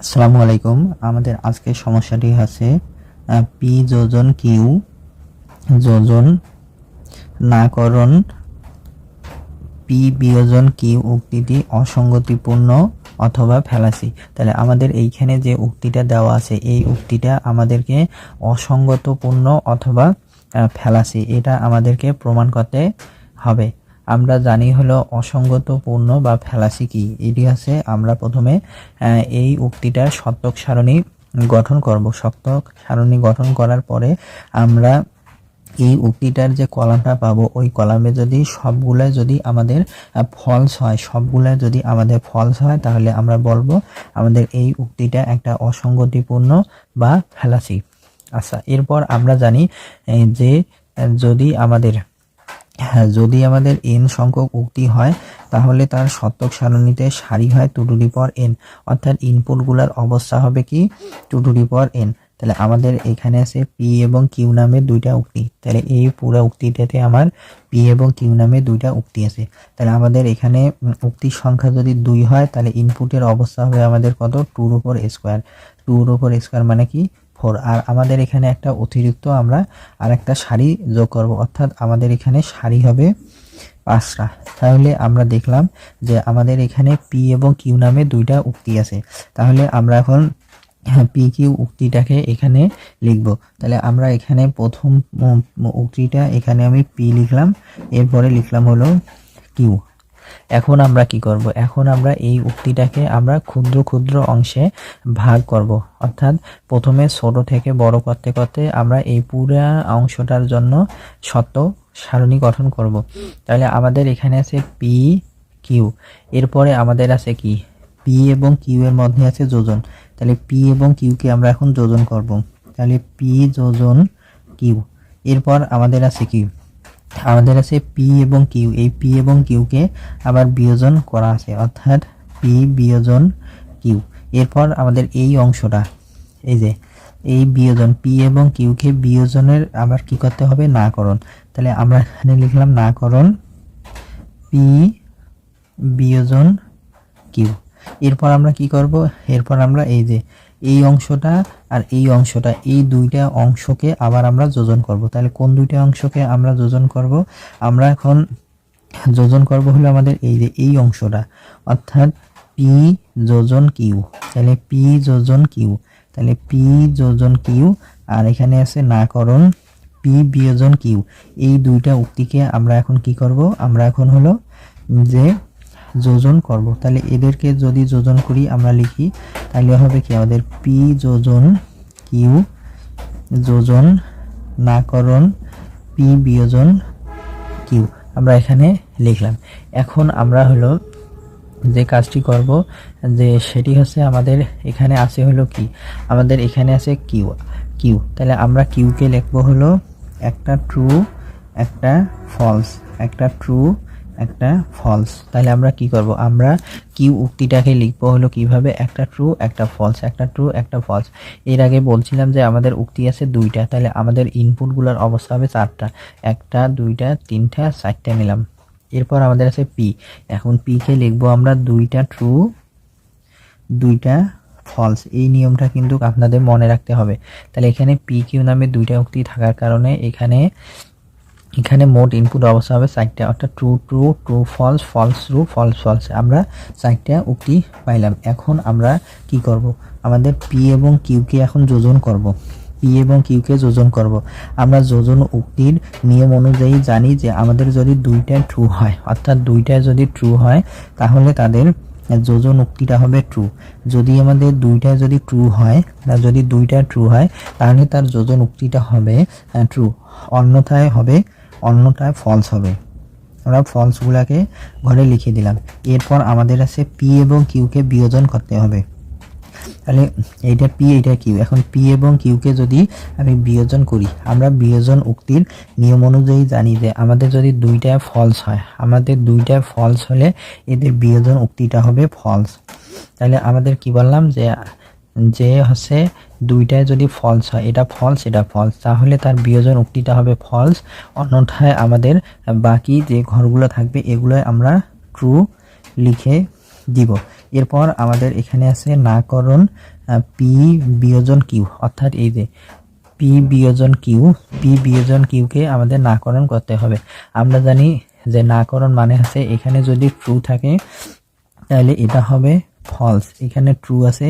আসসালামু আলাইকুম আমাদের আজকের সমস্যাটি আছে পি যোজন কিউ যোজন নাকরণ পি বিয়োজন কিউ উক্তিটি অসঙ্গতিপূর্ণ অথবা ফেলাসি। তাহলে আমাদের এইখানে যে উক্তিটা দেওয়া আছে, এই উক্তিটা আমাদেরকে অসঙ্গতপূর্ণ অথবা ফেলাসি। এটা আমাদেরকে প্রমাণ করতে হবে। আমরা জানি হলো অসঙ্গতপূর্ণ বা ফেলাসি কি। এটি আছে আমরা প্রথমে এই উক্তিটার সত্যক সারণী গঠন করব। সত্যক সারণী গঠন করার পরে আমরা এই উক্তিটার যে কলামটা পাবো, ওই কলামে যদি সবগুলা যদি আমাদের ফলস হয়, সবগুলা যদি আমাদের ফলস হয়, তাহলে আমরা বলব আমাদের এই উক্তিটা একটা অসঙ্গতিপূর্ণ বা ফেলাসি। আচ্ছা এরপর আমরা জানি যে যদি আমাদের হ্যাঁ যদি আমাদের এন সংখ্যক উক্তি হয়, তাহলে তার শতক সারণীতে সারি হয় টু টু পর এন অর্থাৎ ইনপুটগুলোর অবস্থা হবে কি? টু টু পর এন তাহলে আমাদের এখানে আছে পি এবং কিউ নামে দুইটা উক্তি। তাহলে এই পুরো উক্তিটাতে আমার পি এবং কিউ নামে দুইটা উক্তি আছে। তাহলে আমাদের এখানে উক্তির সংখ্যা যদি দুই হয়, তাহলে ইনপুটের অবস্থা হবে আমাদের কত? টুর উপর স্কোয়ার টুর উপর স্কোয়ার মানে কি? ফোর আর আমাদের এখানে একটা অতিরিক্ত আমরা আর একটা সারি যোগ করব। অর্থাৎ আমাদের এখানে শাড়ি হবে পাঁচটা। তাহলে আমরা দেখলাম যে আমাদের এখানে পি এবং কিউ নামে দুইটা উক্তি আছে। তাহলে আমরা এখন পি কিউ উক্তিটাকে এখানে লিখব। তাহলে আমরা এখানে প্রথম উক্তিটা এখানে আমি পি লিখলাম, এরপরে লিখলাম হলো কিউ এখন আমরা কি করব? এখন আমরা এই উক্তিটাকে আমরা ক্ষুদ্র ক্ষুদ্র অংশে ভাগ করব। অর্থাৎ প্রথমে ছোট থেকে বড় করতে করতে আমরা এই পুরা অংশটার জন্য শত সারণী গঠন করব। তাহলে আমাদের এখানে আছে পি কিউ এরপরে আমাদের আছে কি? পি এবং কিউ এর মধ্যে আছে যোজন। তাহলে পি এবং কিউকে আমরা এখন যোজন করব। তাহলে পি যোজন কিউ এরপর আমাদের আছে কি আমাদের আছে পি এবং কিউ এই পি এবং কিউকে আবার বিয়োজন করা আছে, অর্থাৎ পি বিয়োজন কিউ এরপর আমাদের এই অংশটা, এই যে, এই বিয়োজন পি এবং কিউকে বিয়োজনের আবার কি করতে হবে? নাকরণ। তাহলে আমরা এখানে লিখলাম নাকরণ পি বিয়োজন কিউ এরপর আমরা কি করব? এরপর আমরা এই যে এই অংশটা আর এই অংশটা, এই দুইটা অংশকে আবার আমরা যোজন করব। তাহলে কোন দুইটা অংশকে আমরা যোজন করব? আমরা এখন যোজন করব হলো আমাদের এই যে এই অংশটা, অর্থাৎ পি যোজন কিউ তাহলে পি যোজন কিউ তাহলে পি যোজন কিউ আর এখানে আছে নাকরণ পি বিয়োজন কিউ এই দুইটা উক্তিকে আমরা এখন কি করব? আমরা এখন হলো যে যোজন করব। তাহলে এদেরকে যদি যোজন করি আমরা লিখি, তাহলে হবে কি? আমাদের পি যোজন কিউ যোজন নাকরণ পি বিয়োজন কিউ আমরা এখানে লিখলাম। এখন আমরা হলো যে কাজটি করব, যে সেটি হচ্ছে আমাদের এখানে আছে হলো কি? আমাদের এখানে আছে কিউ কিউ তাহলে আমরা কিউকে লিখব হলো একটা ট্রু একটা ফলস একটা ট্রু একটা ফলস তাহলে আমরা কি করব? আমরা কিউ উক্তিটাকে লিখব হলো কীভাবে? একটা ট্রু একটা ফলস একটা ট্রু একটা ফলস এর আগে বলছিলাম যে আমাদের উক্তি আছে দুইটা। তাহলে আমাদের ইনপুটগুলোর অবস্থা হবে চারটা। একটা, দুইটা, তিনটা, চারটা নিলাম। এরপর আমাদের আছে পি এখন পি কে লিখব আমরা দুইটা ট্রু দুইটা ফলস এই নিয়মটা কিন্তু আপনাদের মনে রাখতে হবে। তাহলে এখানে পি কিউ নামে দুইটা উক্তি থাকার কারণে এখানে এখানে মোট ইনপুট অবস্থা হবে চারটা অর্থাৎ true true true false false true false false আমরা চারটা উক্তি পাইলাম। এখন আমরা কি করব? আমাদের পি এবং কিউকে এখন যোজন করব। পি এবং কিউকে যোজন করব। আমরা যোজন উক্তির নিয়ম অনুযায়ী জানি যে আমাদের যদি দুইটা ট্রু হয়, অর্থাৎ দুইটা যদি ট্রু হয়, তাহলে তাদের যোজন উক্তিটা হবে ট্রু যদি আমাদের দুইটা যদি ট্রু হয় না যদি দুইটা ট্রু হয়, তাহলে তার যোজন উক্তিটা হবে ট্রু অন্যথায় হবে অন্যটায় ফলস হবে। আমরা ফলসগুলোকে ঘরে লিখে দিলাম। এরপর আমাদের আছে পি এবং কিউকে বিয়োজন করতে হবে। তাহলে এইটা পি এইটা কিউ এখন পি এবং কিউকে যদি আমি বিয়োজন করি, আমরা বিয়োজন উক্তির নিয়ম অনুযায়ী জানি যে আমাদের যদি দুইটা ফলস হয়, আমাদের দুইটা ফলস হলে এদের বিয়োজন উক্তিটা হবে ফলস তাহলে আমাদের কি বললাম যে যে হচ্ছে দুইটায় যদি ফলস হয়, এটা ফলস এটা ফলস তাহলে তার বিয়োজন উক্তিটা হবে ফলস অন্যথায় আমাদের বাকি যে ঘরগুলো থাকবে এগুলোয় আমরা ট্রু লিখে দিব। এরপর আমাদের এখানে আছে নাকরণ পি বিয়োজন কিউ অর্থাৎ এই যে পি বিয়োজন কিউ পি বিয়োজন কিউকে আমাদের নাকরণ করতে হবে। আমরা জানি যে নাকরণ মানে হচ্ছে এখানে যদি ট্রু থাকে, তাহলে এটা হবে ফলস এখানে ট্রু আছে,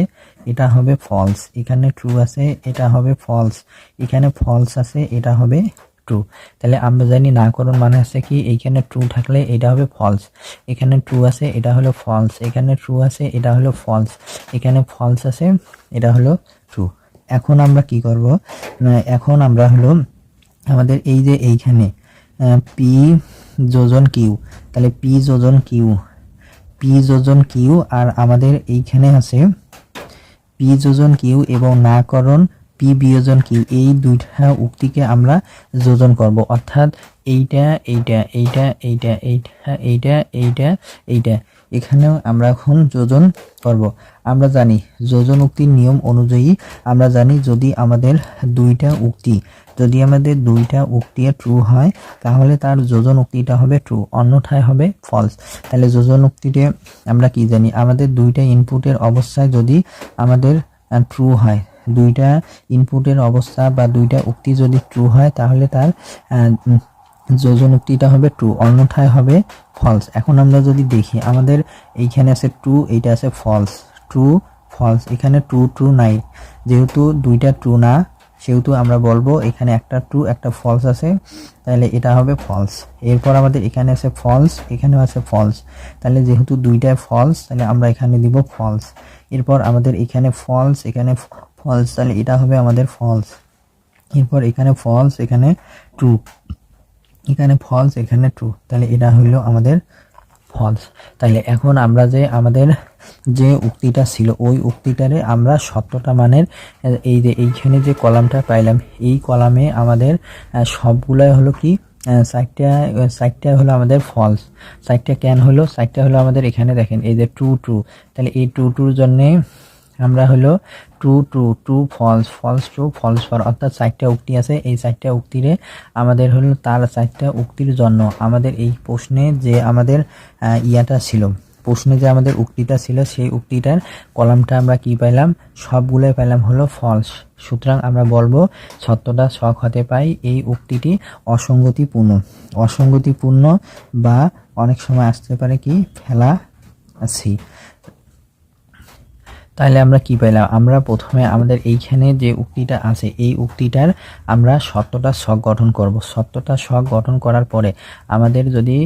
এটা হবে ফলস এখানে ট্রু আছে, এটা হবে ফলস এখানে ফলস আছে, এটা হবে ট্রু তাহলে আমরা জানি নাকরণ মানে হচ্ছে কি এইখানে ট্রু থাকলে এটা হবে ফলস এখানে ট্রু আছে, এটা হলো ফলস এখানে ট্রু আছে, এটা হলো ফলস এখানে ফলস আছে, এটা হলো ট্রু এখন আমরা কি করব? এখন আমরা হলো আমাদের এই যে এইখানে পি যোজন কিউ তাহলে পি যোজন কিউ পি যোজন কিউ, আর আমাদের এইখানে আছে পি যোজন কিউ এবং নাকরণ পি বিয়োজন কিউ। এই দুইটা উক্তিকে আমরা যোজন করব। অর্থাৎ এইটা এইটা এইটা এইটা এইটা এইটা এইটা এইটা। এখানেও আমরা এখন যোজন করব। আমরা জানি যোজন উক্তির নিয়ম অনুযায়ী আমরা জানি যদি আমাদের দুইটা উক্তি, যদি আমাদের দুইটা উক্তি ট্রু হয়, তাহলে তার যোজন উক্তিটা হবে ট্রু অন্যথায় হবে ফলস তাহলে যোজন উক্তিতে আমরা কি জানি? আমাদের দুইটা ইনপুটের অবস্থায় যদি আমাদের ট্রু হয়, দুইটা ইনপুটের অবস্থা বা দুইটা উক্তি যদি ট্রু হয়, তাহলে তার যোজন উক্তিটা হবে ট্রু অন্যথায় হবে ফলস এখন আমরা যদি দেখি, আমাদের এইখানে আছে ট্রু এইটা আছে ফলস ট্রু ফলস এখানে ট্রু ট্রু নাই। যেহেতু দুইটা ট্রু না, সেহেতু আমরা বলব এখানে একটা ট্রু একটা ফলস আছে। তাহলে এটা হবে ফলস এরপর আমাদের এখানে আছে ফলস এখানেও আছে ফলস তাহলে যেহেতু দুইটাই ফলস তাহলে আমরা এখানে দিব ফলস এরপর আমাদের এখানে ফলস এখানে ফলস তাহলে এটা হবে আমাদের ফলস এরপর এখানে ফলস এখানে ট্রু এখানে ফলস এখানে ট্রু তাহলে এটা হইল আমাদের ফলস তাহলে এখন আমরা যে আমাদের যে উক্তিটা ছিল, ওই উক্তিটারে আমরা সত্যটা মানের, এই যে এইখানে যে কলামটা পাইলাম, এই কলামে আমাদের সবগুলাই হলো কি? সাইডটা সাইডটা হলো আমাদের ফলস সাইডটা ক্যান হলো সাইডটা হলো আমাদের এখানে দেখেন, এই যে টু টু তাহলে এই টু টুর জন্যে আমরা হলো true true true false false true false for অর্থাৎ চারটা উক্তি আছে, এই চারটা উক্তিরে আমাদের হলো তার চারটা উক্তির জন্য আমাদের এই প্রশ্নে যে আমাদের ইয়াটা ছিল। প্রশ্নে যে আমাদের উক্তিটা ছিল, সেই উক্তিটার কলামটা আমরা কি পাইলাম? সবগুলোই পাইলাম হলো ফলস সুতরাং আমরা বলব, সত্যটা শখ হতে পাই, এই উক্তিটি অসঙ্গতিপূর্ণ। অসঙ্গতিপূর্ণ বা অনেক সময় আসতে পারে কি? ফেলা আছি তাহলে আমরা কি পেলাম আমরা প্রথমে আমাদের এইখানে যে উক্তিটা আছে, এই উক্তিটার আমরা সত্যটা শখ গঠন করব। সত্যটা শখ গঠন করার পরে আমাদের যদি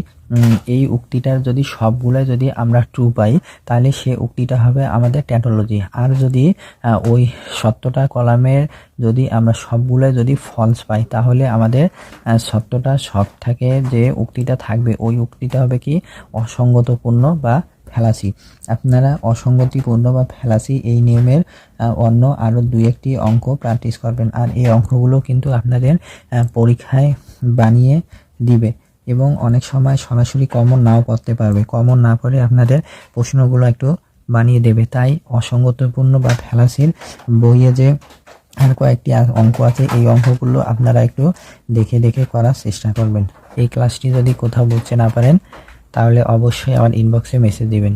এই উক্তিটার যদি সবগুলো যদি আমরা ট্রু পাই, তাহলে সে উক্তিটা হবে আমাদের ট্যাটোলজি আর যদি ওই সত্যটা কলামের যদি আমরা সবগুলো যদি ফলস পাই, তাহলে আমাদের সত্যটা শখ থাকে যে উক্তিটা থাকবে। ওই উক্তিটা হবে কি? অসঙ্গতপূর্ণ বা ফেলাসি। আপনারা অসঙ্গতিপূর্ণ বা ফেলাসি এই নিয়মের অন্য আরও দুই একটি অঙ্ক প্র্যাকটিস করবেন। আর এই অঙ্কগুলো কিন্তু আপনাদের পরীক্ষায় বানিয়ে দিবে এবং অনেক সময় সরাসরি কমন নাও করতে পারবে। কমন না করে আপনাদের প্রশ্নগুলো একটু বানিয়ে দেবে। তাই অসঙ্গতিপূর্ণ বা ফেলাসির বইয়ে যে আর কয়েকটি অঙ্ক আছে, এই অঙ্কগুলো আপনারা একটু দেখে দেখে করার চেষ্টা করবেন। এই ক্লাসটি যদি কোথাও বুঝতে না পারেন তাহলে অবশ্যই আমার ইনবক্সে মেসেজ দিবেন।